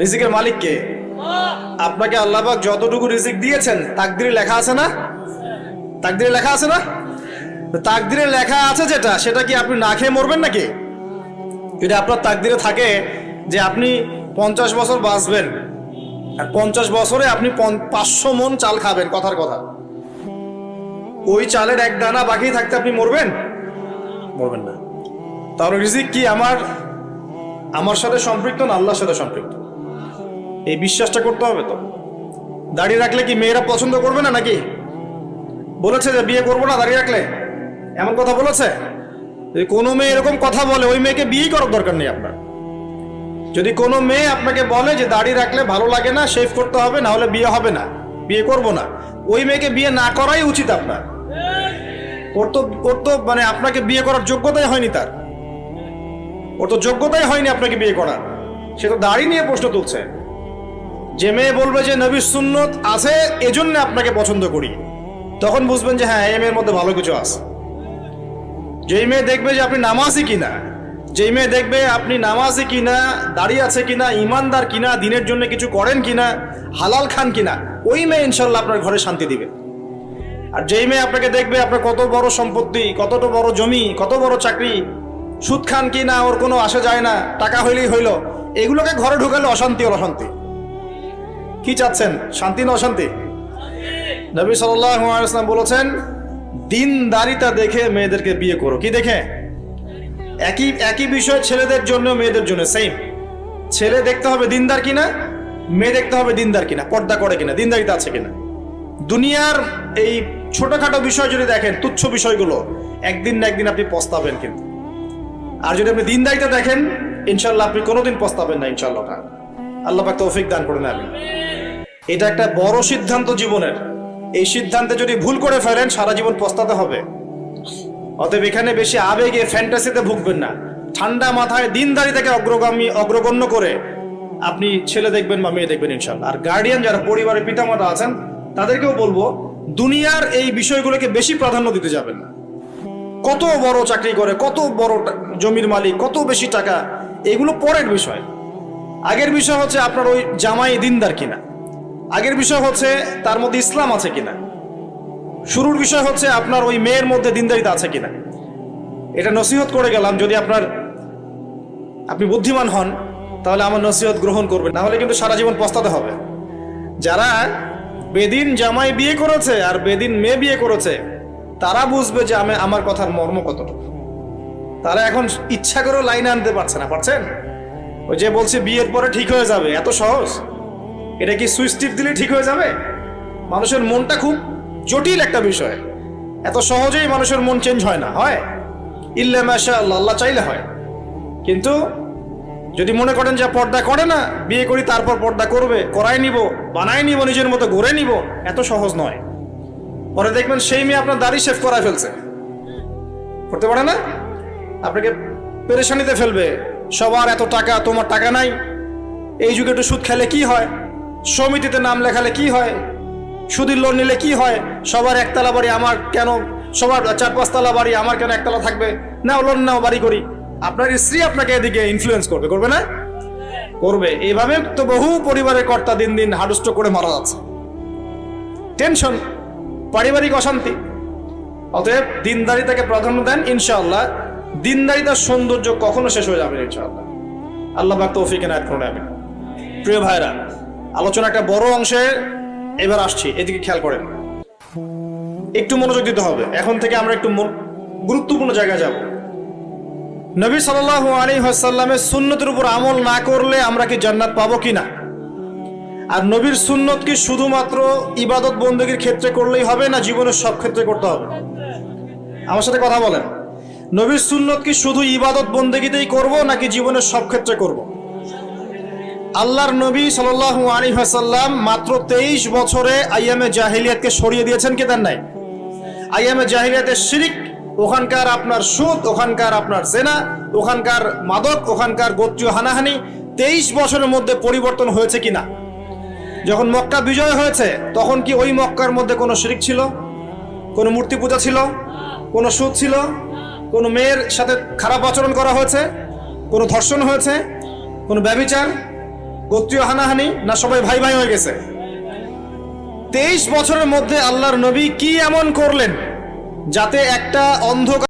রিজিকের মালিক কে? আপনাকে আল্লাহবাক যতটুকু রিজিক দিয়েছেন, তাকদিরে লেখা আছে না? তাকদিরে লেখা আছে না? তাকদিরে লেখা আছে যেটা, সেটা কি আপনি না খেয়ে মরবেন নাকি? যদি আপনার তাকদিরে থাকে যে আপনি পঞ্চাশ বছর বাঁচবেন, আর পঞ্চাশ বছরে আপনি পাঁচশো মন চাল খাবেন, কথার কথা। ওই চালের এক দানা বাকি থাকতে আপনি মরবেন? মরবেন না। তাহলে রিজিক কি আমার আমার সাথে সম্পৃক্ত না আল্লাহর সাথে সম্পৃক্ত? এই বিশ্বাসটা করতে হবে তো। দাড়ি রাখলে কি মেয়েরা পছন্দ করবে না নাকি? বলেছে যে বিয়ে করব না দাড়ি রাখলে। এমন কথা বলেছে? যদি কোনো মেয়ে এরকম কথা বলে, ওই মেয়েকে বিয়ে করার দরকার নেই আপনার। যদি কোনো মেয়ে আপনাকে বলে যে দাড়ি রাখলে ভালো লাগে না শেভ করতে হবে, না হলে বিয়ে হবে না, বিয়ে করব না, ওই মেয়েকে বিয়ে না করাই উচিত আপনার। ওর তো ওর তো মানে আপনাকে বিয়ে করার যোগ্যতাই হয়নি তার। ওর তো যোগ্যতাই হয়নি আপনাকে বিয়ে করার। সে তো দাড়ি নিয়ে প্রশ্ন তুলছে। যে মেয়ে বলবে যে নবীর সুন্নত আছে, এজন্য আপনাকে পছন্দ করি। তখন বুঝবেন যে হ্যাঁ এই মেয়ের মধ্যে ভালো কিছু আছে। যেই মেয়ে দেখবে যে আপনি নামাজি কিনা, যেই মেয়ে দেখবে আপনি নামাজি কিনা, দাড়ি আছে কিনা, ইমানদার কিনা, দিনের জন্য কিছু করেন কিনা, হালাল খান কিনা, ওই মেয়ে ইনশাল্লাহ আপনার ঘরে শান্তি দিবে। আর যেই মেয়ে আপনাকে দেখবে আপনার কত বড় সম্পত্তি, কতটা বড় জমি, কত বড় চাকরি সুদ খান কি না, ওর কোনো আসা যায় না, টাকা হইলেই হইল। এগুলোকে ঘরে ঢুকালে অশান্তি, ওর অশান্তি। কি চাচ্ছেন? শান্তি না অশান্তি? নবী সাল্লাম বলেছেন দিনদারিতা দেখে মেয়েদেরকে বিয়ে করো। কি দেখে? একই একই বিষয় ছেলেদের জন্য, মেয়েদের জন্য সেম ছেলে দেখতে হবে দিনদার কিনা, মেয়ে দেখতে হবে দিনদার কিনা, পর্দা করে কিনা, দিনদারিতা আছে কিনা। দুনিয়ার এই ছোটখাটো বিষয় যদি দেখেন, তুচ্ছ বিষয়গুলো, একদিন না একদিন আপনি পস্তাবেন কিন্তু। আর যদি আপনি দিনদারিতা দেখেন ইনশাল্লাহ আপনি কোনোদিন পস্তাবেন না ইনশাল্লাহ আল্লাহ পাক তৌফিক দান করে নেবেন এটা একটা বড় সিদ্ধান্ত জীবনের। এই সিদ্ধান্তে যদি ভুল করে ফেলেন, সারা জীবন পস্তাতে হবে। অতএব এখানে বেশি আবেগে ফ্যান্টাসিতে ভুগবেন না। ঠান্ডা মাথায় দিনদারিতাকে অগ্রগামী, অগ্রগণ্য করে আপনি ছেলে দেখবেন বা মেয়ে দেখবেন ইনশাল্লাহ আর গার্ডিয়ান যারা পরিবারের পিতামাতা আছেন, তাদেরকেও বলব, দুনিয়ার এই বিষয়গুলোকে বেশি প্রাধান্য দিতে যাবেন না। কত বড় চাকরি করে, কত বড় জমির মালিক, কত বেশি টাকা, এগুলো পরের বিষয়। আগের বিষয় হচ্ছে আপনার ওই জামাই দিনদার কিনা। আগের বিষয় হচ্ছে তার মধ্যে ইসলাম আছে কিনা। শুরুর বিষয় হচ্ছে আপনার ওই মেয়ের মধ্যে দিনদারিতা আছে কিনা। এটা নসিহত করে গেলাম, যদি আপনার আপনি বুদ্ধিমান হন, তাহলে আমার নসিহত গ্রহণ করবেন। না হলে কিন্তু সারা জীবন পস্তাতে হবে। যারা বেদিন জামাই বিয়ে করেছে আর বেদিন মেয়ে বিয়ে করেছে তারা বুঝবে যে আমি আমার কথার মর্ম কতটুকু। তারা এখন ইচ্ছা করেও লাইনে আনতে পারছে না, পারছেন? ওই যে বলছে বিয়ের পরে ঠিক হয়ে যাবে, এত সহজ? এটা কি সুইচ টিপ দিলে ঠিক হয়ে যাবে? মানুষের মনটা খুব জটিল একটা বিষয়। এত সহজেই মানুষের মন চেঞ্জ হয় না, হয়? ইল্লা মাশা আল্লাহ চাইলে হয়। কিন্তু যদি মনে করেন যে পর্দা করে না, বিয়ে করি, তারপর পর্দা করবে, করাই নিব, বানাই নিব, নিজের মতো ঘুরে নিব, এত সহজ নয়। পরে দেখবেন সেই মেয়ে আপনার দাড়ি শেভ করা ফেলছে। করতে পারে না? আপনাকে পেরেশানিতে ফেলবে। সবার এত টাকা, তোমার টাকা নাই। এই যুগে একটু সুদ খেলে কি হয়? সমিতিতে নাম লেখালে কি হয়? সুদের লোন নিলে কি হয়? সবার একতলা বাড়ি আমার কেন? সবার চার পাঁচতলা বাড়ি আমার কেন একতলা থাকবে? নাও, লোন নাও, বাড়ি করি। আপনার স্ত্রী আপনাকে এদিকে ইনফ্লুয়েন্স করবে করবে না? করবে। এইভাবে তো বহু পরিবারের কর্তা দিন দিন হাডুষ্ট করে মারা যাচ্ছে। টেনশন পারিবারিক অশান্তি। অতএব দিনদারিতাকে প্রাধান্য দেন, ইনশাআল্লাহ। দিনদারিতার সৌন্দর্য কখনো শেষ হয়ে যাবে ইনশাআল্লাহ। আল্লাহ পাক তৌফিক এনায়েত করুন, আমিন। প্রিয় ভাইরা আলোচনা একটা বড় অংশে এবার আসছি। এদিকে খেয়াল করেন। একটু মনোযোগ দিতে হবে। এখন থেকে আমরা একটু গুরুত্বপূর্ণ জায়গায় যাব। নবী সাল্লাল্লাহু আলী হাসাল্লামের সুন্নতের উপর আমল না করলে আমরা কি জান্নাত পাবো কি না আর নবীর সুন্নত কি শুধুমাত্র ইবাদত বন্দীর ক্ষেত্রে করলেই হবে না জীবনের সব ক্ষেত্রে করতে হবে? আমার সাথে কথা বলেন। নবীর সুন্নত কি শুধু ইবাদত বন্দেগিতেই করব নাকি জীবনের সব ক্ষেত্রে করব? আল্লাহর নবী সাল্লাল্লাহু আলী হাসাল্লাম মাত্র তেইশ বছরে আইয়ামে জাহিলিয়াতকে সরিয়ে দিয়েছেন কি দেন নাই? আইয়ামে জাহিলিয়াতের শিরিক, ওখানকার আপনার সুদ, ওখানকার আপনার জেনা, ওখানকার মাদক, ওখানকার গোত্রীয় হানাহানি তেইশ বছরের মধ্যে পরিবর্তন হয়েছে কিনা? যখন মক্কা বিজয় হয়েছে, তখন কি ওই মক্কার মধ্যে কোনো শিরিক ছিল? কোনো মূর্তি পূজা ছিল? কোনো সুদ ছিল? কোনো মেয়ের সাথে খারাপ আচরণ করা হয়েছে? কোনো ধর্ষণ হয়েছে? কোনো ব্যবিচার? গোত্রীয় হানাহানি? না সবাই ভাই ভাই হয়ে গেছে? তেইশ বছরের মধ্যে আল্লাহর নবী কি এমন করলেন, যাতে একটা অন্ধকার